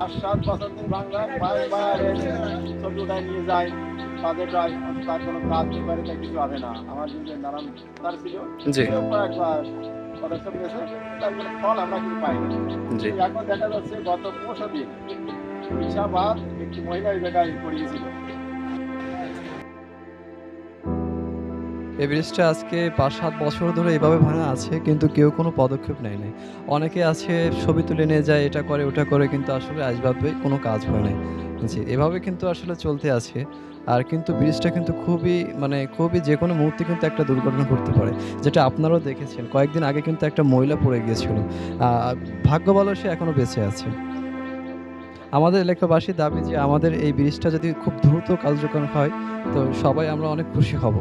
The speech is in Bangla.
পাঁচ সাত দিন বাংলা বারবার ছবি উঠায় নিয়ে যায়। তাদের প্রায় তার কোনো কাজ করে তাই কিছু হবে না। আমার যে নানান তার ছিল। পদক্ষেপ নিয়েছে তার কোনো ফল আমরা কিন্তু পাইনি। এখন দেখা যাচ্ছে গত পরশু দিন ইসাবাদ একটি মহিলা এই জায়গায় পড়িয়েছিল। ব্রিজটা আজকে পাঁচ, সাত বছর ধরে এভাবে ভাঙা আছে, কিন্তু কেউ কোনো পদক্ষেপ নেয় নাই অনেকে আছে, ছবি তুলে নিয়ে যায়, এটা করে, ওটা করে, কিন্তু আসলে আসবাবে কোনো কাজ হয় নাই। জি, এভাবে কিন্তু আসলে চলতে আছে। আর কিন্তু ব্রিজটা কিন্তু খুবই মানে খুবই যে কোনো মুহূর্তে কিন্তু একটা দুর্ঘটনা ঘটতে পারে। যেটা আপনারাও দেখেছেন, কয়েকদিন আগে কিন্তু একটা মহিলা পড়ে গিয়েছিল। ভাগ্য ভালো, সে এখনও বেঁচে আছে। আমাদের এলাকাবাসীর দাবি যে আমাদের এই ব্রিজটা যদি খুব দ্রুত কার্যকর হয়, তো সবাই আমরা অনেক খুশি হব।